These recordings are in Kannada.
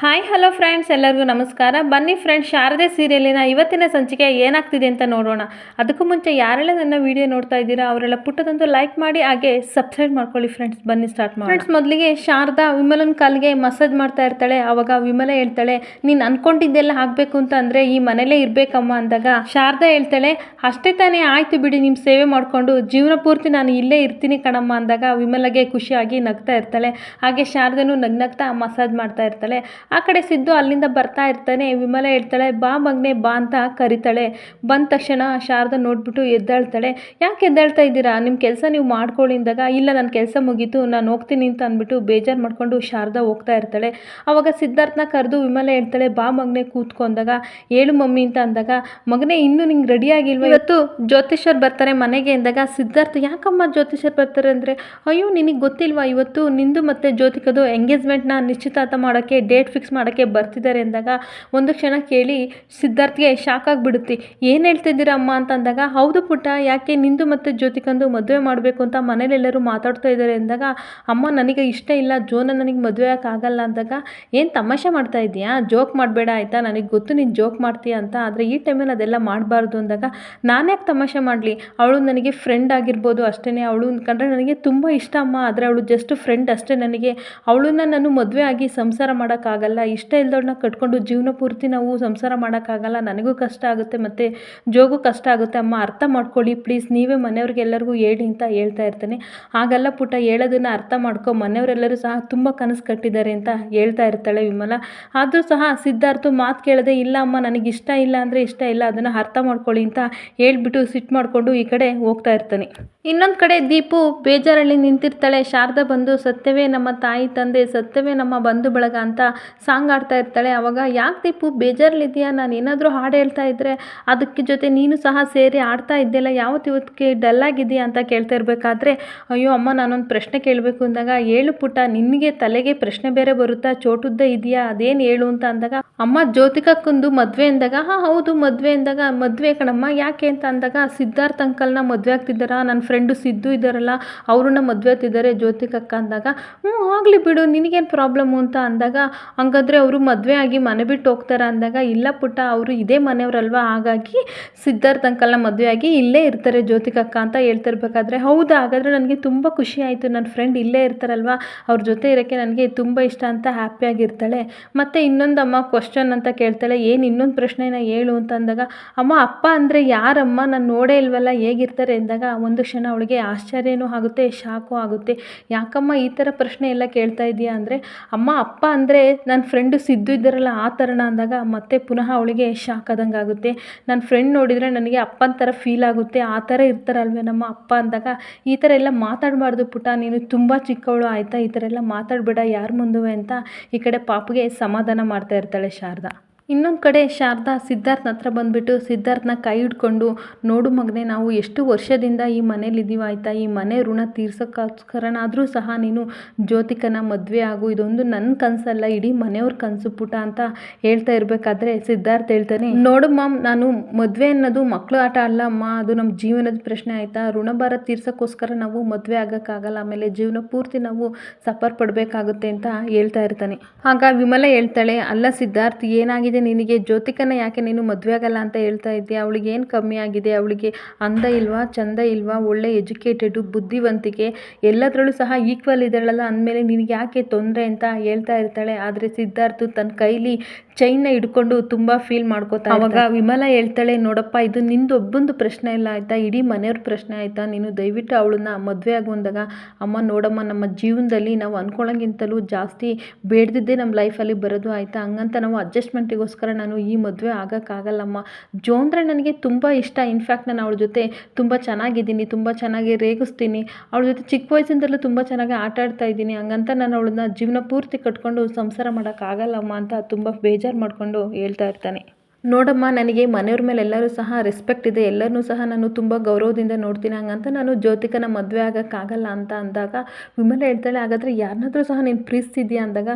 ಹಾಯ್ ಹಲೋ ಫ್ರೆಂಡ್ಸ್ ಎಲ್ಲರಿಗೂ ನಮಸ್ಕಾರ. ಬನ್ನಿ ಫ್ರೆಂಡ್ಸ್ ಶಾರದೆ ಸೀರಿಯಲಿನ ಇವತ್ತಿನ ಸಂಚಿಕೆ ಏನಾಗ್ತಿದೆ ಅಂತ ನೋಡೋಣ. ಅದಕ್ಕೂ ಮುಂಚೆ ಯಾರೆಲ್ಲ ನನ್ನ ವಿಡಿಯೋ ನೋಡ್ತಾ ಇದ್ದೀರಾ, ಅವರೆಲ್ಲ ಪುಟ್ಟದಂತು ಲೈಕ್ ಮಾಡಿ, ಹಾಗೆ ಸಬ್ಸ್ಕ್ರೈಬ್ ಮಾಡ್ಕೊಳ್ಳಿ ಫ್ರೆಂಡ್ಸ್ ಬನ್ನಿ ಸ್ಟಾರ್ಟ್ ಮಾಡಿ ಫ್ರೆಂಡ್ಸ್ ಮೊದಲಿಗೆ ಶಾರದಾ ವಿಮಲನ್ ಕಾಲಿಗೆ ಮಸಾಜ್ ಮಾಡ್ತಾ ಇರ್ತಾಳೆ, ಅವಾಗ ವಿಮಲ ಹೇಳ್ತಾಳೆ, ನೀನು ಅನ್ಕೊಂಡಿದ್ದೆಲ್ಲ ಆಗಬೇಕು ಅಂತ ಅಂದರೆ ಈ ಮನೇಲೇ ಇರಬೇಕಮ್ಮ ಅಂದಾಗ ಶಾರದಾ ಹೇಳ್ತಾಳೆ, ಅಷ್ಟೇ ತಾನೇ, ಆಯ್ತು ಬಿಡಿ ನಿಮ್ಮ ಸೇವೆ ಮಾಡಿಕೊಂಡು ಜೀವನ ಪೂರ್ತಿ ನಾನು ಇಲ್ಲೇ ಇರ್ತೀನಿ ಕಣಮ್ಮ ಅಂದಾಗ ವಿಮಲಗೆ ಖುಷಿಯಾಗಿ ನಗ್ತಾ ಇರ್ತಾಳೆ. ಹಾಗೆ ಶಾರದನು ನಗ್ನಗ್ತಾ ಮಸಾಜ್ ಮಾಡ್ತಾ ಇರ್ತಾಳೆ. ಆ ಕಡೆ ಸಿದ್ದು ಅಲ್ಲಿಂದ ಬರ್ತಾ ಇರ್ತಾನೆ. ವಿಮಲ ಹೇಳ್ತಾಳೆ, ಬಾ ಮಗನೆ, ಬಾ ಅಂತ ಕರಿತಾಳೆ. ಬಂದ ತಕ್ಷಣ ಶಾರದ ನೋಡ್ಬಿಟ್ಟು ಎದ್ದಾಳ್ತಾಳೆ. ಯಾಕೆ ಎದ್ದಾಳ್ತಾ ಇದ್ದೀರಾ? ನಿಮ್ಮ ಕೆಲಸ ನೀವು ಮಾಡ್ಕೊಳ್ಳಿ ಅಂದಾಗ, ಇಲ್ಲ ನನ್ನ ಕೆಲಸ ಮುಗೀತು, ನಾನು ಹೋಗ್ತೀನಿ ಅಂತ ಅಂದ್ಬಿಟ್ಟು ಬೇಜಾರು ಮಾಡ್ಕೊಂಡು ಶಾರದಾ ಹೋಗ್ತಾ ಇರ್ತಾಳೆ. ಅವಾಗ ಸಿದ್ಧಾರ್ಥನ ಕರೆದು ವಿಮಲ ಹೇಳ್ತಾಳೆ, ಬಾ ಮಗ್ನೆ, ಕೂತ್ಕೊ ಅಂದಾಗ. ಮಮ್ಮಿ ಅಂತ ಅಂದಾಗ, ಮಗನೇ, ಇನ್ನೂ ನಿಂಗೆ ರೆಡಿ ಆಗಿಲ್ವ? ಇವತ್ತು ಜ್ಯೋತಿಷರ್ ಬರ್ತಾರೆ ಮನೆಗೆ ಅಂದಾಗ, ಸಿದ್ಧಾರ್ಥ, ಯಾಕಮ್ಮ ಜ್ಯೋತಿಷರ್ ಬರ್ತಾರೆ ಅಂದರೆ, ಅಯ್ಯೋ, ನಿನಗೆ ಗೊತ್ತಿಲ್ವಾ? ಇವತ್ತು ನಿಂದು ಮತ್ತು ಜ್ಯೋತಿಕದು ಎಂಗೇಜ್ಮೆಂಟ್ನ ನಿಶ್ಚಿತಾರ್ಥ ಮಾಡೋಕ್ಕೆ ಡೇಟ್ ಫಿಕ್ಸ್ ಮಾಡೋಕ್ಕೆ ಬರ್ತಿದ್ದಾರೆ ಅಂದಾಗ ಒಂದು ಕ್ಷಣ ಕೇಳಿ, ಸಿದ್ಧಾರ್ಥ್ಗೆ ಶಾಕ್ ಆಗಿಬಿಡುತ್ತೆ. ಏನು ಹೇಳ್ತಿದ್ದೀರ ಅಮ್ಮ? ಅಂತ ಅಂದಾಗ, ಹೌದು ಪುಟ್ಟ, ಯಾಕೆ ನಿಂದು ಮತ್ತು ಜ್ಯೋತಿಕಂದು ಮದುವೆ ಮಾಡಬೇಕು ಅಂತ ಮನೇಲೆಲ್ಲರೂ ಮಾತಾಡ್ತಾ ಇದ್ದಾರೆ ಅಂದಾಗ, ಅಮ್ಮ ನನಗೆ ಇಷ್ಟ ಇಲ್ಲ, ಜೋನ ನನಗೆ ಮದುವೆ ಆಗಲ್ಲ ಅಂದಾಗ, ಏನು ತಮಾಷೆ ಮಾಡ್ತಾ ಇದೆಯಾ ಜೋಕ್ ಮಾಡಬೇಡ, ಆಯಿತಾ? ನನಗೆ ಗೊತ್ತು ನೀನು ಜೋಕ್ ಮಾಡ್ತೀಯ ಅಂತ. ಆದರೆ ಈ ಟೈಮಲ್ಲಿ ಅದೆಲ್ಲ ಮಾಡಬಾರ್ದು ಅಂದಾಗ, ನಾನು ಯಾಕೆ ತಮಾಷೆ ಮಾಡಲಿ? ಅವಳು ನನಗೆ ಫ್ರೆಂಡ್ ಆಗಿರ್ಬೋದು ಅಷ್ಟೇ ಅವಳು ಕಂಡ್ರೆ ನನಗೆ ತುಂಬ ಇಷ್ಟ ಅಮ್ಮ. ಆದರೆ ಅವಳು ಜಸ್ಟ್ ಫ್ರೆಂಡ್ ಅಷ್ಟೇ ನನಗೆ. ಅವಳನ್ನ ನಾನು ಮದುವೆ ಆಗಿ ಸಂಸಾರ ಮಾಡೋಕ್ಕಾಗಲ್ಲ ಇಷ್ಟ ಇಲ್ದವ್ರನ್ನ ಕಟ್ಕೊಂಡು ಜೀವನ ಪೂರ್ತಿ ನಾವು ಸಂಸಾರ ಮಾಡೋಕ್ಕಾಗಲ್ಲ, ನನಗೂ ಕಷ್ಟ ಆಗುತ್ತೆ ಮತ್ತು ಜೋಗೂ ಕಷ್ಟ ಆಗುತ್ತೆ, ಅಮ್ಮ ಅರ್ಥ ಮಾಡ್ಕೊಳ್ಳಿ ಪ್ಲೀಸ್, ನೀವೇ ಮನೆಯವ್ರಿಗೆ ಎಲ್ಲರಿಗೂ ಹೇಳಿ ಅಂತ ಹೇಳ್ತಾ ಇರ್ತಾನೆ. ಹಾಗಲ್ಲ ಪುಟ್ಟ, ಹೇಳೋದನ್ನು ಅರ್ಥ ಮಾಡ್ಕೊ, ಮನೆಯವರೆಲ್ಲರೂ ಸಹ ತುಂಬ ಕನಸು ಕಟ್ಟಿದ್ದಾರೆ ಅಂತ ಹೇಳ್ತಾ ಇರ್ತಾಳೆ ವಿಮಲ. ಆದರೂ ಸಹ ಸಿದ್ಧಾರ್ಥ ಮಾತು ಕೇಳದೆ, ಇಲ್ಲ ಅಮ್ಮ, ನನಗೆ ಇಷ್ಟ ಇಲ್ಲ ಅಂದರೆ ಇಷ್ಟ ಇಲ್ಲ, ಅದನ್ನು ಅರ್ಥ ಮಾಡ್ಕೊಳ್ಳಿ ಅಂತ ಹೇಳ್ಬಿಟ್ಟು ಸಿಟ್ಟು ಮಾಡಿಕೊಂಡು ಈ ಕಡೆ ಹೋಗ್ತಾ ಇರ್ತಾನೆ. ಇನ್ನೊಂದು ಕಡೆ ದೀಪು ಬೇಜಾರಲ್ಲಿ ನಿಂತಿರ್ತಾಳೆ. ಶಾರದಾ ಬಂದು, ಸತ್ಯವೇ ನಮ್ಮ ತಾಯಿ ತಂದೆ, ಸತ್ಯವೇ ನಮ್ಮ ಬಂಧು ಬಳಗ ಅಂತ ಸಾಂಗ್ ಆಡ್ತಾ ಇರ್ತಾಳೆ. ಅವಾಗ, ಯಾಕೆ ದೀಪು ಬೇಜಾರಲ್ಲಿದೆಯಾ ನಾನು ಏನಾದರೂ ಹಾಡು ಹೇಳ್ತಾ ಇದ್ದರೆ ಅದಕ್ಕೆ ಜೊತೆ ನೀನು ಸಹ ಸೇರಿ ಆಡ್ತಾ ಇದ್ದೆಲ್ಲ ಯಾವತ್ತು ಇವತ್ತಿಗೆ ಡಲ್ ಆಗಿದೆಯಾ ಅಂತ ಕೇಳ್ತಾ ಇರಬೇಕಾದ್ರೆ, ಅಯ್ಯೋ ಅಮ್ಮ, ನಾನೊಂದು ಪ್ರಶ್ನೆ ಕೇಳಬೇಕು ಅಂದಾಗ, ಏಳು ಪುಟ ನಿನಗೆ ತಲೆಗೆ ಪ್ರಶ್ನೆ ಬೇರೆ ಬರುತ್ತಾ? ಚೋಟುದ್ದ ಇದೆಯಾ? ಅದೇನು ಹೇಳು ಅಂತ ಅಂದಾಗ, ಅಮ್ಮ ಜ್ಯೋತಿಕಕ್ಕೊಂದು ಮದುವೆ ಅಂದಾಗ, ಹಾಂ, ಹೌದು, ಮದುವೆ ಅಂದಾಗ, ಮದುವೆ ಕಣಮ್ಮ, ಯಾಕೆ? ಅಂತ ಅಂದಾಗ, ಸಿದ್ಧಾರ್ಥ ಅಂಕಲ್ನ ಮದುವೆ ಆಗ್ತಿದ್ದಾರಾ? ನನ್ನ ಸಿದ್ದು ಇದ್ದಾರಲ್ಲ, ಅವ್ರನ್ನ ಮದುವೆ ಆಗ್ತಿದ್ದಾರೆ ಜ್ಯೋತಿಕಕ್ಕ ಅಂದಾಗ ಹ್ಞೂ ಆಗಲಿ ಬಿಡು, ನಿನಗೇನು ಪ್ರಾಬ್ಲಮ್ಮು ಅಂತ ಅಂದಾಗ, ಹಂಗಾದ್ರೆ ಅವರು ಮದುವೆ ಆಗಿ ಮನೆ ಬಿಟ್ಟು ಹೋಗ್ತಾರ ಅಂದಾಗ, ಇಲ್ಲ ಪುಟ್ಟ, ಅವರು ಇದೇ ಮನೆಯವರಲ್ವಾ? ಹಾಗಾಗಿ ಸಿದ್ಧಾರ್ಥ ಅಂಕಲ್ನ ಮದುವೆ ಆಗಿ ಇಲ್ಲೇ ಇರ್ತಾರೆ ಜ್ಯೋತಿಕಕ್ಕ ಅಂತ ಹೇಳ್ತಿರ್ಬೇಕಾದ್ರೆ, ಹೌದಾ, ಹಾಗಾದರೆ ನನಗೆ ತುಂಬ ಖುಷಿ ಆಯಿತು ನನ್ನ ಫ್ರೆಂಡ್ ಇಲ್ಲೇ ಇರ್ತಾರಲ್ವ? ಅವ್ರ ಜೊತೆ ಇರೋಕ್ಕೆ ನನಗೆ ತುಂಬ ಇಷ್ಟ ಅಂತ ಹ್ಯಾಪಿಯಾಗಿರ್ತಾಳೆ ಮತ್ತು ಇನ್ನೊಂದು ಅಮ್ಮ ಕ್ವಶನ್ ಅಂತ ಕೇಳ್ತಾಳೆ, ಏನು ಇನ್ನೊಂದು ಪ್ರಶ್ನೆನ ಹೇಳು ಅಂತ ಅಂದಾಗ, ಅಮ್ಮ, ಅಪ್ಪ ಅಂದರೆ ಯಾರಮ್ಮ? ನಾನು ನೋಡೇ ಇಲ್ವಲ್ಲ, ಹೇಗಿರ್ತಾರೆ? ಅಂದಾಗ, ಒಂದು ಕ್ಷಣ ಅವಳಿಗೆ ಆಶ್ಚರ್ಯನೂ ಆಗುತ್ತೆ, ಶಾಕು ಆಗುತ್ತೆ. ಯಾಕಮ್ಮ ಈ ಥರ ಪ್ರಶ್ನೆ ಎಲ್ಲ ಕೇಳ್ತಾ ಇದೆಯಾ ಅಂದರೆ, ಅಮ್ಮ, ಅಪ್ಪ ಅಂದರೆ ನನ್ನ ಫ್ರೆಂಡು ಸಿದ್ದು ಇದ್ದಾರಲ್ಲ, ಆ ಥರನ ಅಂದಾಗ ಮತ್ತೆ ಪುನಃ ಅವಳಿಗೆ ಶಾಕ್ ಆದಂಗೆ ಆಗುತ್ತೆ. ನನ್ನ ಫ್ರೆಂಡ್ ನೋಡಿದರೆ ನನಗೆ ಅಪ್ಪನ ಥರ ಫೀಲ್ ಆಗುತ್ತೆ, ಆ ಥರ ಇರ್ತಾರಲ್ವೇ ನಮ್ಮ ಅಪ್ಪ ಅಂದಾಗ. ಈ ಥರ ಎಲ್ಲ ಮಾತಾಡಬಾರ್ದು ಪುಟ, ನೀನು ತುಂಬ ಚಿಕ್ಕವಳು ಆಯಿತಾ, ಈ ಥರ ಎಲ್ಲ ಮಾತಾಡಬೇಡ, ಯಾರ ಮುಂದುವೆ ಅಂತ ಈ ಕಡೆ ಪಾಪಗೆ ಸಮಾಧಾನ ಮಾಡ್ತಾ ಇರ್ತಾಳೆ ಶಾರದಾ. ಇನ್ನೊಂದು ಕಡೆ ಶಾರದಾ ಸಿದ್ಧಾರ್ಥನ ಹತ್ರ ಬಂದುಬಿಟ್ಟು ಸಿದ್ಧಾರ್ಥನ ಕೈ ಹಿಡ್ಕೊಂಡು, ನೋಡು ಮಗನೇ, ನಾವು ಎಷ್ಟು ವರ್ಷದಿಂದ ಈ ಮನೇಲಿದ್ದೀವಿ ಆಯಿತಾ? ಈ ಮನೆ ಋಣ ತೀರ್ಸೋಕ್ಕೋಸ್ಕರನಾದರೂ ಸಹ ನೀನು ಜ್ಯೋತಿಕನ ಮದುವೆ ಆಗು. ಇದೊಂದು ನನ್ನ ಕನಸಲ್ಲ, ಇಡೀ ಮನೆಯವ್ರ ಕನಸು ಪುಟ ಅಂತ ಹೇಳ್ತಾ ಇರಬೇಕಾದ್ರೆ ಸಿದ್ಧಾರ್ಥ ಹೇಳ್ತಾನೆ, ನೋಡು ಮಾಮ್, ನಾನು ಮದುವೆ ಅನ್ನೋದು ಮಕ್ಕಳು ಆಟ ಅಲ್ಲ ಅಮ್ಮ. ಅದು ನಮ್ಮ ಜೀವನದ ಪ್ರಶ್ನೆ ಆಯಿತಾ? ಋಣಭಾರ ತೀರ್ಸೋಕ್ಕೋಸ್ಕರ ನಾವು ಮದುವೆ ಆಗೋಕ್ಕಾಗಲ್ಲ. ಆಮೇಲೆ ಜೀವನ ಪೂರ್ತಿ ನಾವು ಸಫರ್ ಪಡಬೇಕಾಗುತ್ತೆ ಅಂತ ಹೇಳ್ತಾ ಇರ್ತಾನೆ. ಆಗ ವಿಮಲ ಹೇಳ್ತಾಳೆ, ಅಲ್ಲ ಸಿದ್ಧಾರ್ಥ್, ಏನಾಗಿದೆ? ನಿನಗೆ ಜ್ಯೋತಿಕನ ಯಾಕೆ ನೀನು ಮದುವೆ ಆಗಲ್ಲ ಅಂತ ಹೇಳ್ತಾ ಇದ್ದೀಯ? ಅವಳಿಗೆ ಏನು ಕಮ್ಮಿ ಆಗಿದೆ? ಅವಳಿಗೆ ಅಂದ ಇಲ್ವಾ, ಚಂದ ಇಲ್ವಾ? ಒಳ್ಳೆ ಎಜುಕೇಟೆಡು ಬುದ್ಧಿವಂತಿಕೆ, ಎಲ್ಲದರಲ್ಲೂ ಸಹ ಈಕ್ವಲ್ ಇದ್ದಾಳಲ್ಲ, ಅಂದಮೇಲೆ ನಿನಗೆ ಯಾಕೆ ತೊಂದರೆ? ಅಂತ ಹೇಳ್ತಾ ಇರ್ತಾಳೆ. ಆದರೆ ಸಿದ್ಧಾರ್ಥ್ ತನ್ನ ಕೈಲಿ ಚೈನ್ನ ಹಿಡ್ಕೊಂಡು ತುಂಬ ಫೀಲ್ ಮಾಡ್ಕೋತಾ ಅವಾಗ ವಿಮಲ ಹೇಳ್ತಾಳೆ ನೋಡಪ್ಪ ಇದು ನಿಂದು ಒಬ್ಬಂದು ಪ್ರಶ್ನೆ ಇಲ್ಲ ಆಯಿತಾ? ಇಡೀ ಮನೆಯವ್ರ ಪ್ರಶ್ನೆ ಆಯಿತಾ? ನೀನು ದಯವಿಟ್ಟು ಅವಳನ್ನ ಮದುವೆ ಆಗು ಅಂದಾಗ ಅಮ್ಮ ನೋಡಮ್ಮ ನಮ್ಮ ಜೀವನದಲ್ಲಿ ನಾವು ಅಂದ್ಕೊಳ್ಳೋಂಗಿಂತಲೂ ಜಾಸ್ತಿ ಬೇಡದಿದ್ದೇ ನಮ್ಮ ಲೈಫಲ್ಲಿ ಬರೋದು ಆಯಿತಾ? ಹಂಗಂತ ನಾವು ಅಡ್ಜಸ್ಟ್ಮೆಂಟಿಗೋಸ್ಕರ ನಾನು ಈ ಮದುವೆ ಆಗೋಕ್ಕಾಗಲ್ಲಮ್ಮ. ಜೋ ಅಂದರೆ ನನಗೆ ತುಂಬ ಇಷ್ಟ. ಇನ್ಫ್ಯಾಕ್ಟ್ ನಾನು ಅವಳ ಜೊತೆ ತುಂಬ ಚೆನ್ನಾಗಿದ್ದೀನಿ ತುಂಬ ಚೆನ್ನಾಗಿ ರೇಗಿಸ್ತೀನಿ. ಅವಳ ಜೊತೆ ಚಿಕ್ಕ ವಯಸ್ಸಿಂದಲೂ ತುಂಬ ಚೆನ್ನಾಗಿ ಆಟ ಆಡ್ತಾ ಇದ್ದೀನಿ. ಹಂಗಂತ ನಾನು ಅವಳನ್ನ ಜೀವನ ಪೂರ್ತಿ ಕಟ್ಕೊಂಡು ಸಂಸಾರ ಮಾಡೋಕ್ಕಾಗಲ್ಲಮ್ಮ ಅಂತ ತುಂಬ ಬೇಜಾರು ಮಾಡಿಕೊಂಡು ಹೇಳ್ತಾ ಇರ್ತಾನೆ. ನೋಡಮ್ಮ, ನನಗೆ ಮನೆಯವ್ರ ಮೇಲೆ ಎಲ್ಲರೂ ಸಹ ರೆಸ್ಪೆಕ್ಟ್ ಇದೆ. ಎಲ್ಲರನ್ನೂ ಸಹ ನಾನು ತುಂಬ ಗೌರವದಿಂದ ನೋಡ್ತೀನಿ. ಹಂಗಂತ ನಾನು ಜ್ಯೋತಿಕನ ಮದುವೆ ಆಗೋಕ್ಕಾಗಲ್ಲ ಅಂತ ಅಂದಾಗ, ವಿಮಲ ಹೇಳ್ತಾಳೆ, ಹಾಗಾದರೆ ಯಾರನ್ನಾದರೂ ಸಹ ನೀನು ಪ್ರೀತಿಸಿದ್ಯಾ ಅಂದಾಗ,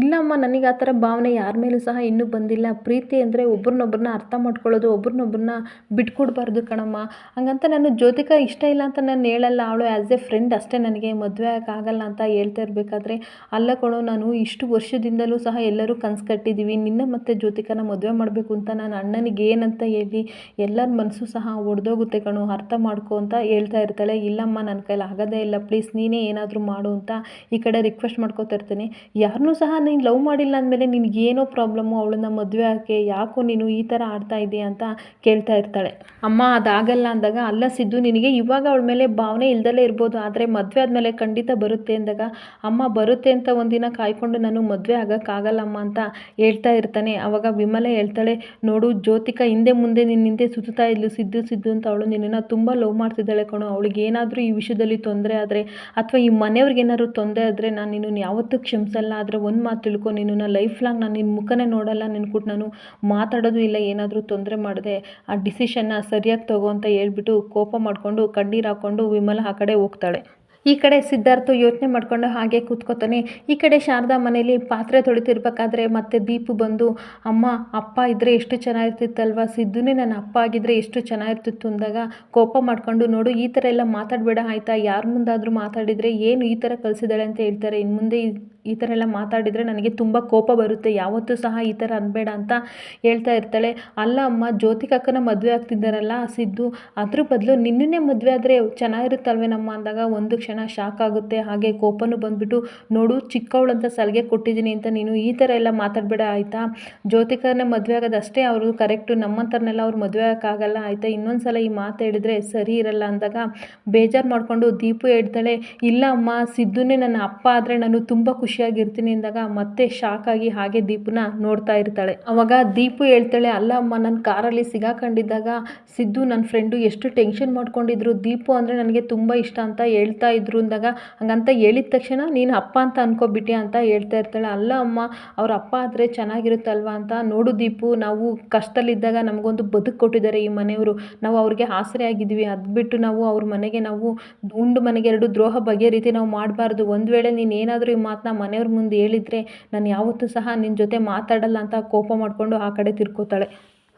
ಇಲ್ಲಮ್ಮ, ನನಗೆ ಆ ಥರ ಭಾವನೆ ಯಾರ ಮೇಲೂ ಸಹ ಇನ್ನೂ ಬಂದಿಲ್ಲ. ಪ್ರೀತಿ ಅಂದರೆ ಒಬ್ರನ್ನೊಬ್ರನ್ನ ಅರ್ಥ ಮಾಡ್ಕೊಳ್ಳೋದು, ಒಬ್ರನ್ನೊಬ್ರನ್ನ ಬಿಟ್ಕೊಡ್ಬಾರ್ದು ಕಣಮ್ಮ. ಹಂಗಂತ ನಾನು ಜ್ಯೋತಿಕ ಇಷ್ಟ ಇಲ್ಲ ಅಂತ ನಾನು ಹೇಳಲ್ಲ. ಅವಳು ಆ್ಯಸ್ ಎ ಫ್ರೆಂಡ್ ಅಷ್ಟೇ ನನಗೆ ಮದುವೆ ಆಗೋಕ್ಕಾಗಲ್ಲ ಅಂತ ಹೇಳ್ತಾ ಇರಬೇಕಾದ್ರೆ, ಅಲ್ಲ ಕೊಡೋ ನಾನು ಇಷ್ಟು ವರ್ಷದಿಂದಲೂ ಸಹ ಎಲ್ಲರೂ ಕನಸು ಕಟ್ಟಿದ್ದೀವಿ ನಿನ್ನ ಮತ್ತೆ ಜ್ಯೋತಿಕನ ಮದುವೆ ಮಾಡಬೇಕು ಅಂತ ನಾನು ಅಣ್ಣನಿಗೆ ಏನಂತ ಹೇಳಿ, ಎಲ್ಲರ ಮನಸ್ಸು ಸಹ ಒಡೆದೋಗುತ್ತೆ ಕಣೋ, ಅರ್ಥ ಮಾಡ್ಕೊ ಅಂತ ಹೇಳ್ತಾ ಇರ್ತಾಳೆ. ಇಲ್ಲಮ್ಮ, ನನ್ನ ಕೈಲಿ ಆಗೋದೇ ಇಲ್ಲ ಪ್ಲೀಸ್ ನೀನೇ ಏನಾದರೂ ಮಾಡು ಅಂತ ಈ ಕಡೆ ರಿಕ್ವೆಸ್ಟ್ ಮಾಡ್ಕೋತಾ ಇರ್ತೀನಿ. ಯಾರನ್ನೂ ಸಹ ನೀನು ಲವ್ ಮಾಡಿಲ್ಲ ಅಂದಮೇಲೆ ಏನೋ ಪ್ರಾಬ್ಲಮ್ಮು ಅವಳನ್ನ ಮದುವೆ ಆಕೆ ಯಾಕೋ ನೀನು ಈ ಥರ ಆಡ್ತಾ ಇದೆಯಾ ಅಂತ ಕೇಳ್ತಾ ಇರ್ತಾಳೆ. ಅಮ್ಮ, ಅದಾಗಲ್ಲ ಅಂದಾಗ ಅಲ್ಲ ಸಿದ್ದು, ನಿನಗೆ ಇವಾಗ ಅವಳ ಮೇಲೆ ಭಾವನೆ ಇಲ್ದಲೇ ಇರ್ಬೋದು, ಆದರೆ ಮದುವೆ ಆದಮೇಲೆ ಖಂಡಿತ ಬರುತ್ತೆ ಅಂದಾಗ, ಅಮ್ಮ, ಬರುತ್ತೆ ಅಂತ ಒಂದಿನ ಕಾಯ್ಕೊಂಡು ನಾನು ಮದುವೆ ಆಗೋಕ್ಕಾಗಲ್ಲಮ್ಮ ಅಂತ ಹೇಳ್ತಾ ಇರ್ತಾನೆ. ಅವಾಗ ವಿಮಲೆ ಹೇಳ್ತಾಳೆ ನೋಡು, ಜ್ಯೋತಿಕ ಹಿಂದೆ ಮುಂದೆ ನಿನ್ನ ಹಿಂದೆ ಸುತ್ತಾ ಇದ್ಲು, ಸಿದ್ದು ಸಿದ್ದು ಅಂತ ಅವಳು ನಿನ್ನನ್ನು ತುಂಬ ಲವ್ ಮಾಡ್ತಿದ್ದಾಳೆ ಕಣೋ. ಅವಳಿಗೆ ಏನಾದರೂ ಈ ವಿಷಯದಲ್ಲಿ ತೊಂದರೆ ಆದರೆ ಅಥವಾ ಈ ಮನೆಯವ್ರಿಗೆ ಏನಾದರೂ ತೊಂದರೆ ಆದರೆ ನಾನು ನಿನ್ನನ್ನು ಯಾವತ್ತೂ ಕ್ಷಮಿಸಲ್ಲ. ಆದರೆ ಒಂದು ಮಾತು ತಿಳ್ಕೊ, ನಿನ್ನನ್ನು ಲೈಫ್ ಲಾಂಗ್ ನಾನು ನಿನ್ನ ಮುಖನೇ ನೋಡಲ್ಲ. ನಿನ್ಕೊಟ್ಟು ನಾನು ಮಾತಾಡೋದು ಇಲ್ಲ, ಏನಾದರೂ ತೊಂದರೆ ಮಾಡಿದೆ. ಆ ಡಿಸಿಷನ್ನ ಸರಿಯಾಗಿ ತಗೋ ಅಂತ ಹೇಳ್ಬಿಟ್ಟು ಕೋಪ ಮಾಡಿಕೊಂಡು, ಕಣ್ಣೀರು ಹಾಕ್ಕೊಂಡು ವಿಮಲ ಆ ಕಡೆ ಹೋಗ್ತಾಳೆ. ಈ ಕಡೆ ಸಿದ್ಧಾರ್ಥ ಯೋಚನೆ ಮಾಡ್ಕೊಂಡು ಹಾಗೆ ಕೂತ್ಕೋತಾನೆ. ಈ ಕಡೆ ಶಾರದಾ ಮನೇಲಿ ಪಾತ್ರೆ ತೊಳಿತಿರ್ಬೇಕಾದ್ರೆ ಮತ್ತೆ ದೀಪು ಬಂದು, ಅಮ್ಮ, ಅಪ್ಪ ಇದ್ದರೆ ಎಷ್ಟು ಚೆನ್ನಾಗಿರ್ತಿತ್ತಲ್ವ? ಸಿದ್ದುನೇ ನನ್ನ ಅಪ್ಪ ಆಗಿದ್ರೆ ಎಷ್ಟು ಚೆನ್ನಾಗಿರ್ತಿತ್ತು ಅಂದಾಗ ಕೋಪ ಮಾಡ್ಕೊಂಡು, ನೋಡು, ಈ ಥರ ಎಲ್ಲ ಮಾತಾಡಬೇಡ ಆಯಿತಾ? ಯಾರ ಮುಂದಾದರೂ ಮಾತಾಡಿದರೆ ಏನು ಈ ಥರ ಕಲಿಸಿದಾಳೆ ಅಂತ ಹೇಳ್ತಾರೆ. ಇನ್ನು ಮುಂದೆ ಈ- ಥರ ಎಲ್ಲ ಮಾತಾಡಿದರೆ ನನಗೆ ತುಂಬ ಕೋಪ ಬರುತ್ತೆ. ಯಾವತ್ತೂ ಸಹ ಈ ಥರ ಅನ್ಬೇಡ ಅಂತ ಹೇಳ್ತಾ ಇರ್ತಾಳೆ. ಅಲ್ಲ ಅಮ್ಮ ಜ್ಯೋತಿಕಕ್ಕನ ಮದುವೆ ಆಗ್ತಿದ್ದಾರಲ್ಲ ಸಿದ್ದು. ಅದ್ರ ಬದಲು ನಿನ್ನನ್ನೇ ಮದುವೆ ಆದರೆ ಚೆನ್ನಾಗಿರುತ್ತಲ್ವೇನಮ್ಮ ಅಂದಾಗ? ಒಂದು ಕ್ಷಣ ಶಾಕ್ ಆಗುತ್ತೆ. ಹಾಗೆ ಕೋಪನೂ ಬಂದುಬಿಟ್ಟು, ನೋಡು, ಚಿಕ್ಕವಳಂತ ಸಲಿಗೆ ಕೊಟ್ಟಿದ್ದೀನಿ ಅಂತ ನೀನು ಈ ಥರ ಎಲ್ಲ ಮಾತಾಡಬೇಡ, ಆಯಿತಾ? ಜ್ಯೋತಿಕನ ಮದುವೆ ಆಗೋದು ಅಷ್ಟೇ ಅವರು ಕರೆಕ್ಟು. ನಮ್ಮಂಥವ್ರನ್ನೆಲ್ಲ ಅವ್ರು ಮದುವೆ ಆಗೋಕ್ಕಾಗಲ್ಲ, ಆಯಿತಾ? ಇನ್ನೊಂದು ಸಲ ಈ ಮಾತು ಹೇಳಿದ್ರೆ ಸರಿ ಇರಲ್ಲ ಅಂದಾಗ ಬೇಜಾರು ಮಾಡಿಕೊಂಡು ದೀಪು ಹೇಳ್ತಾಳೆ, ಇಲ್ಲ ಅಮ್ಮ, ಸಿದ್ದುನೇ ನನ್ನ ಅಪ್ಪ ಆದರೆ ನಾನು ತುಂಬ ಖುಷಿಯಾಗಿರ್ತೀನಿ ಅಂದಾಗ ಮತ್ತೆ ಶಾಕ್ ಆಗಿ ಹಾಗೆ ದೀಪನ ನೋಡ್ತಾ ಇರ್ತಾಳೆ. ಅವಾಗ ದೀಪು ಹೇಳ್ತಾಳೆ ಅಲ್ಲ ಅಮ್ಮ ನನ್ನ ಕಾರಲ್ಲಿ ಸಿಗಾಕೊಂಡಿದ್ದಾಗ ಸಿದ್ದು ನನ್ನ ಫ್ರೆಂಡು ಎಷ್ಟು ಟೆನ್ಷನ್ ಮಾಡ್ಕೊಂಡಿದ್ರು. ದೀಪು ಅಂದರೆ ನನಗೆ ತುಂಬ ಇಷ್ಟ ಅಂತ ಹೇಳ್ತಾ ಇದ್ರು ಅಂದಾಗ ಹಂಗಂತ ಹೇಳಿದ ತಕ್ಷಣ ನೀನು ಅಪ್ಪ ಅಂತ ಅನ್ಕೊಬಿಟ್ಟೆ ಅಂತ ಹೇಳ್ತಾ ಇರ್ತಾಳೆ. ಅಲ್ಲ ಅಮ್ಮ ಅವ್ರ ಅಪ್ಪ ಆದರೆ ಚೆನ್ನಾಗಿರುತ್ತಲ್ವ ಅಂತ ನೋಡು ದೀಪು, ನಾವು ಕಷ್ಟದಲ್ಲಿದ್ದಾಗ ನಮಗೊಂದು ಬದುಕು ಕೊಟ್ಟಿದ್ದಾರೆ ಈ ಮನೆಯವರು. ನಾವು ಅವ್ರಿಗೆ ಆಸರೆ ಆಗಿದ್ವಿ. ಅದು ಬಿಟ್ಟು ನಾವು ಅವ್ರ ಮನೆಗೆ ನಾವು ಉಂಡು ಮನೆಗೆ ಎರಡು ದ್ರೋಹ ಬಗೆ ರೀತಿ ನಾವು ಮಾಡಬಾರ್ದು. ಒಂದು ವೇಳೆ ನೀನು ಏನಾದರೂ ಈ ಮಾತನ್ನ ಮನೆಯವ್ರ ಮುಂದೆ ಹೇಳಿದರೆ, ನಾನು ಯಾವತ್ತೂ ಸಹ ನಿನ್ನ ಜೊತೆ ಮಾತಾಡಲ್ಲ ಅಂತ ಕೋಪ ಮಾಡಿಕೊಂಡು ಆ ಕಡೆ ತಿರ್ಕೋತಾಳೆ.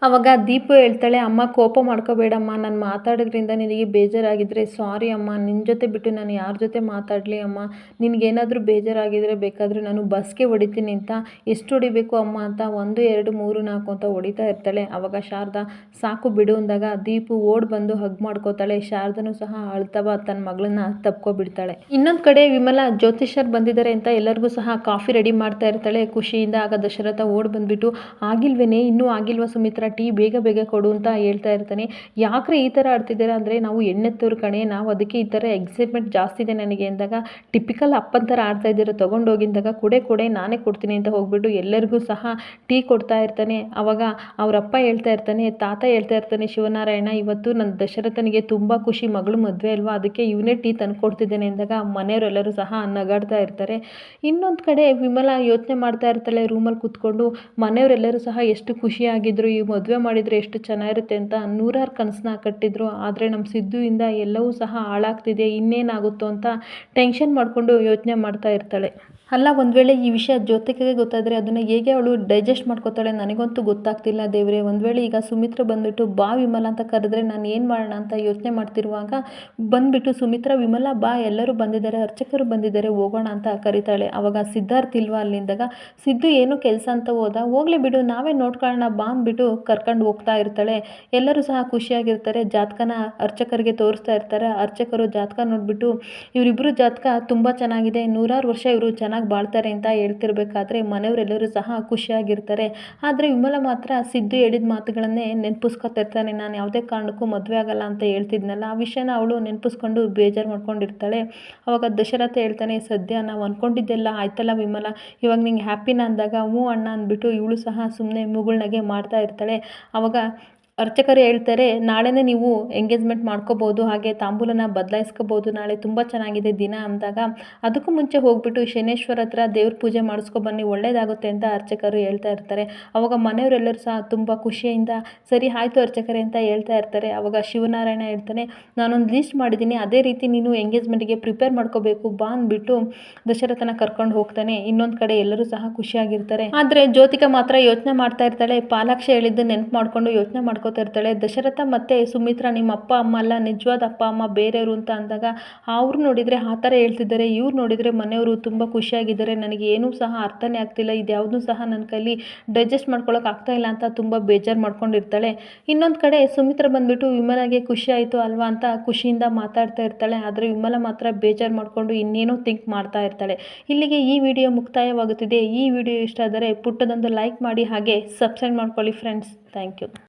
ಅವಾಗ ದೀಪು ಹೇಳ್ತಾಳೆ, ಅಮ್ಮ, ಕೋಪ ಮಾಡ್ಕೋಬೇಡಮ್ಮ. ನಾನು ಮಾತಾಡೋದ್ರಿಂದ ನಿನಗೆ ಬೇಜಾರಾಗಿದ್ದರೆ ಸಾರಿ ಅಮ್ಮ. ನಿನ್ನ ಜೊತೆ ಬಿಟ್ಟು ನಾನು ಯಾರ ಜೊತೆ ಮಾತಾಡಲಿ ಅಮ್ಮ? ನಿನಗೇನಾದರೂ ಬೇಜಾರಾಗಿದ್ದರೆ ಬೇಕಾದರೆ ನಾನು ಬಸ್ಗೆ ಹೊಡಿತೀನಿ ಅಂತ. ಎಷ್ಟು ಹೊಡಿಬೇಕು ಅಮ್ಮ ಅಂತ ಒಂದು, ಎರಡು, ಮೂರು, ನಾಲ್ಕು ಅಂತ ಹೊಡಿತಾ ಇರ್ತಾಳೆ. ಆವಾಗ ಶಾರದಾ, ಸಾಕು ಬಿಡು ಅಂದಾಗ ದೀಪು ಓಡ್ ಬಂದು ಹಗ್ ಮಾಡ್ಕೋತಾಳೆ. ಶಾರದನೂ ಸಹ ಅಳ್ತವ, ತನ್ನ ಮಗಳನ್ನ ತಪ್ಕೊಬಿಡ್ತಾಳೆ. ಇನ್ನೊಂದು ಕಡೆ ವಿಮಲ ಜ್ಯೋತಿಷರ್ ಬಂದಿದ್ದಾರೆ ಅಂತ ಎಲ್ಲರಿಗೂ ಸಹ ಕಾಫಿ ರೆಡಿ ಮಾಡ್ತಾ ಇರ್ತಾಳೆ. ಖುಷಿಯಿಂದ ಆಗ ದಶರಥ ಓಡ್ ಬಂದ್ಬಿಟ್ಟು, ಆಗಿಲ್ವೇನೆ? ಇನ್ನೂ ಆಗಿಲ್ವಾ ಸುಮಿತ್ರಾ? ಟೀ ಬೇಗ ಬೇಗ ಕೊಡು ಅಂತ ಹೇಳ್ತಾ ಇರ್ತಾನೆ. ಯಾಕ್ರೆ ಈ ಥರ ಆಡ್ತಿದ್ದೀರಾ ಅಂದರೆ ನಾವು ಎಣ್ಣೆ ತೋರು ಕಣೆ, ನಾವು ಅದಕ್ಕೆ ಈ ಥರ ಎಕ್ಸೈಟ್ಮೆಂಟ್ ಜಾಸ್ತಿ ಇದೆ ನನಗೆ ಅಂದಾಗ ಟಿಪಿಕಲ್ ಅಪ್ಪನ ಥರ ಆಡ್ತಾ ಇದ್ದೀರ ತೊಗೊಂಡೋಗಿದ್ದಾಗ ಕೊಡೆ ಕೊಡೆ ನಾನೇ ಕೊಡ್ತೀನಿ ಅಂತ ಹೋಗ್ಬಿಟ್ಟು ಎಲ್ಲರಿಗೂ ಸಹ ಟೀ ಕೊಡ್ತಾ ಇರ್ತಾನೆ. ಅವಾಗ ಅವರಪ್ಪ ಹೇಳ್ತಾ ಇರ್ತಾನೆ, ತಾತ ಹೇಳ್ತಾ ಇರ್ತಾನೆ, ಶಿವನಾರಾಯಣ, ಇವತ್ತು ನನ್ನ ದಶರಥನಿಗೆ ತುಂಬ ಖುಷಿ, ಮಗಳು ಮದುವೆ ಅಲ್ವಾ, ಅದಕ್ಕೆ ಇವನೇ ಟೀ ತಂದು ಕೊಡ್ತಿದ್ದೇನೆ ಅಂದಾಗ ಮನೆಯವರೆಲ್ಲರೂ ಸಹ ನಗಾಡ್ತಾ ಇರ್ತಾರೆ. ಇನ್ನೊಂದು ಕಡೆ ವಿಮಲ ಯೋಚನೆ ಮಾಡ್ತಾ ಇರ್ತಾಳೆ ರೂಮಲ್ಲಿ ಕೂತ್ಕೊಂಡು ಮನೆಯವರೆಲ್ಲರೂ ಸಹ ಎಷ್ಟು ಖುಷಿಯಾಗಿದ್ರು, ಈ ಮದುವೆ ಮಾಡಿದರೆ ಎಷ್ಟು ಚೆನ್ನಾಗಿರುತ್ತೆ ಅಂತ ನೂರಾರು ಕನಸನ್ನ ಕಟ್ಟಿದ್ರು. ಆದರೆ ನಮ್ಮ ಸಿದ್ದುವಿಂದ ಎಲ್ಲವೂ ಸಹ ಹಾಳಾಗ್ತಿದೆ. ಇನ್ನೇನಾಗುತ್ತೋ ಅಂತ ಟೆನ್ಷನ್ ಮಾಡಿಕೊಂಡು ಯೋಚನೆ ಮಾಡ್ತಾ ಇರ್ತಾಳೆ. ಅಲ್ಲ, ಒಂದು ವೇಳೆ ಈ ವಿಷಯ ಜ್ಯೋತಿಕೆಗೆ ಗೊತ್ತಾದರೆ ಅದನ್ನು ಹೇಗೆ ಅವಳು ಡೈಜೆಸ್ಟ್ ಮಾಡ್ಕೋತಾಳೆ ನನಗಂತೂ ಗೊತ್ತಾಗ್ತಿಲ್ಲ ದೇವ್ರೆ. ಒಂದು ವೇಳೆ ಈಗ ಸುಮಿತ್ರ ಬಂದುಬಿಟ್ಟು, ಬಾ ವಿಮಲ ಅಂತ ಕರೆದ್ರೆ ನಾನು ಏನು ಮಾಡೋಣ ಅಂತ ಯೋಚನೆ ಮಾಡ್ತಿರುವಾಗ ಬಂದುಬಿಟ್ಟು ಸುಮಿತ್ರ, ವಿಮಲ, ಬಾ, ಎಲ್ಲರೂ ಬಂದಿದ್ದಾರೆ, ಅರ್ಚಕರು ಬಂದಿದ್ದಾರೆ, ಹೋಗೋಣ ಅಂತ ಕರೀತಾಳೆ. ಆವಾಗ ಸಿದ್ಧಾರ್ಥ ಇಲ್ವಾ ಅಲ್ಲಿಂದಾಗ? ಸಿದ್ದು ಏನು ಕೆಲಸ ಅಂತ ಹೋದ, ಹೋಗ್ಲಿ ಬಿಡು, ನಾವೇ ನೋಡ್ಕೊಳ್ಳೋಣ, ಬಾ ಅಂದ್ಬಿಟ್ಟು ಕರ್ಕೊಂಡು ಹೋಗ್ತಾ ಇರ್ತಾಳೆ. ಎಲ್ಲರೂ ಸಹ ಖುಷಿಯಾಗಿರ್ತಾರೆ, ಜಾತಕನ ಅರ್ಚಕರಿಗೆ ತೋರಿಸ್ತಾ ಇರ್ತಾರೆ. ಅರ್ಚಕರು ಜಾತಕ ನೋಡಿಬಿಟ್ಟು ಇವರಿಬ್ಬರು ಜಾತಕ ತುಂಬ ಚೆನ್ನಾಗಿದೆ, ನೂರಾರು ವರ್ಷ ಇವರು ಚೆನ್ನಾಗಿ ಬಾಳ್ತಾರೆ ಅಂತ ಹೇಳ್ತಿರ್ಬೇಕಾದ್ರೆ ಮನೆಯವರೆಲ್ಲರೂ ಸಹ ಖುಷಿಯಾಗಿರ್ತಾರೆ. ಆದರೆ ವಿಮಲ ಮಾತ್ರ ಸಿದ್ದು ಹೇಳಿದ ಮಾತುಗಳನ್ನೇ ನೆನಪಿಸ್ಕೊತಿರ್ತಾನೆ. ನಾನು ಯಾವುದೇ ಕಾರಣಕ್ಕೂ ಮದುವೆ ಆಗಲ್ಲ ಅಂತ ಹೇಳ್ತಿದ್ನಲ್ಲ, ಆ ವಿಷಯನ ಅವಳು ನೆನಪಿಸ್ಕೊಂಡು ಬೇಜಾರು ಮಾಡ್ಕೊಂಡಿರ್ತಾಳೆ. ಅವಾಗ ದಶರಥ ಹೇಳ್ತಾನೆ, ಸದ್ಯ ನಾವು ಅಂದ್ಕೊಂಡಿದ್ದೆಲ್ಲ ಆಯ್ತಲ್ಲ ವಿಮಲ? ಇವಾಗ ನಿಂಗೆ ಹ್ಯಾಪಿನ ಅಂದಾಗ ಹ್ಞೂ ಅಣ್ಣ ಅಂದ್ಬಿಟ್ಟು ಇವಳು ಸಹ ಸುಮ್ಮನೆ ಮುಗುಳ್ನಗೆ ಮಾಡ್ತಾ ಇರ್ತಾಳೆ. ಅವಾಗ ಅರ್ಚಕರು ಹೇಳ್ತಾರೆ, ನಾಳೆನೇ ನೀವು ಎಂಗೇಜ್ಮೆಂಟ್ ಮಾಡ್ಕೋಬೋದು, ಹಾಗೆ ತಾಂಬೂಲನ ಬದಲಾಯಿಸ್ಕೋಬೋದು, ನಾಳೆ ತುಂಬ ಚೆನ್ನಾಗಿದೆ ದಿನ ಅಂದಾಗ ಅದಕ್ಕೂ ಮುಂಚೆ ಹೋಗ್ಬಿಟ್ಟು ಶನೇಶ್ವರ ಹತ್ರ ದೇವ್ರ ಪೂಜೆ ಮಾಡಿಸ್ಕೊ ಬನ್ನಿ, ಒಳ್ಳೇದಾಗುತ್ತೆ ಅಂತ ಅರ್ಚಕರು ಹೇಳ್ತಾ ಇರ್ತಾರೆ. ಅವಾಗ ಮನೆಯವರೆಲ್ಲರೂ ಸಹ ತುಂಬ ಖುಷಿಯಿಂದ, ಸರಿ ಆಯಿತು ಅರ್ಚಕರೇ ಅಂತ ಹೇಳ್ತಾ ಇರ್ತಾರೆ. ಅವಾಗ ಶಿವನಾರಾಯಣ ಹೇಳ್ತಾನೆ, ನಾನೊಂದು ಲಿಸ್ಟ್ ಮಾಡಿದ್ದೀನಿ, ಅದೇ ರೀತಿ ನೀನು ಎಂಗೇಜ್ಮೆಂಟ್ಗೆ ಪ್ರಿಪೇರ್ ಮಾಡ್ಕೋಬೇಕು, ಬಾ ಅಂದ್ಬಿಟ್ಟು ದಶರಥನ ಕರ್ಕೊಂಡು ಹೋಗ್ತಾನೆ. ಇನ್ನೊಂದು ಕಡೆ ಎಲ್ಲರೂ ಸಹ ಖುಷಿಯಾಗಿರ್ತಾರೆ. ಆದರೆ ಜ್ಯೋತಿಕ ಮಾತ್ರ ಯೋಚನೆ ಮಾಡ್ತಾ ಇರ್ತಾಳೆ, ಪಾಲಾಕ್ಷ ಹೇಳಿದ್ದು ನೆನಪು ಮಾಡ್ಕೊಂಡು ಯೋಚನೆ ಮಾಡ್ಕೋತಾ ಇರ್ತಾಳೆ. ದಶರಥ ಮತ್ತೆ ಸುಮಿತ್ರ ನಿಮ್ಮ ಅಪ್ಪ ಅಮ್ಮ ಅಲ್ಲ, ನಿಜವಾದ ಅಪ್ಪ ಅಮ್ಮ ಬೇರೆಯವರು ಅಂತ ಅಂದಾಗ ಅವ್ರು ನೋಡಿದರೆ ಆ ಥರ ಹೇಳ್ತಿದ್ದಾರೆ. ಇವ್ರು ನೋಡಿದರೆ ಮನೆಯವರು ತುಂಬ ಖುಷಿಯಾಗಿದ್ದಾರೆ. ನನಗೆ ಏನೂ ಸಹ ಅರ್ಥನೇ ಆಗ್ತಿಲ್ಲ. ಇದ್ಯಾವುದೂ ಸಹ ನನ್ನ ಕೈಲಿ ಡೈಜೆಸ್ಟ್ ಮಾಡ್ಕೊಳ್ಳೋಕೆ ಆಗ್ತಾ ಇಲ್ಲ ಅಂತ ತುಂಬ ಬೇಜಾರು ಮಾಡ್ಕೊಂಡಿರ್ತಾಳೆ. ಇನ್ನೊಂದು ಕಡೆ ಸುಮಿತ್ರ ಬಂದ್ಬಿಟ್ಟು, ವಿಮಲಾಗೆ ಖುಷಿ ಆಯಿತು ಅಲ್ವಾ ಅಂತ ಖುಷಿಯಿಂದ ಮಾತಾಡ್ತಾ ಇರ್ತಾಳೆ. ಆದರೆ ವಿಮಲ ಮಾತ್ರ ಬೇಜಾರು ಮಾಡಿಕೊಂಡು ಇನ್ನೇನೋ ಥಿಂಕ್ ಮಾಡ್ತಾ ಇರ್ತಾಳೆ. ಇಲ್ಲಿಗೆ ಈ ವಿಡಿಯೋ ಮುಕ್ತಾಯವಾಗುತ್ತಿದೆ. ಈ ವಿಡಿಯೋ ಇಷ್ಟ ಆದರೆ ಪುಟ್ಟದೊಂದು ಲೈಕ್ ಮಾಡಿ ಹಾಗೆ ಸಬ್ಸ್ಕ್ರೈಬ್ ಮಾಡ್ಕೊಳ್ಳಿ ಫ್ರೆಂಡ್ಸ್ ಥ್ಯಾಂಕ್ ಯು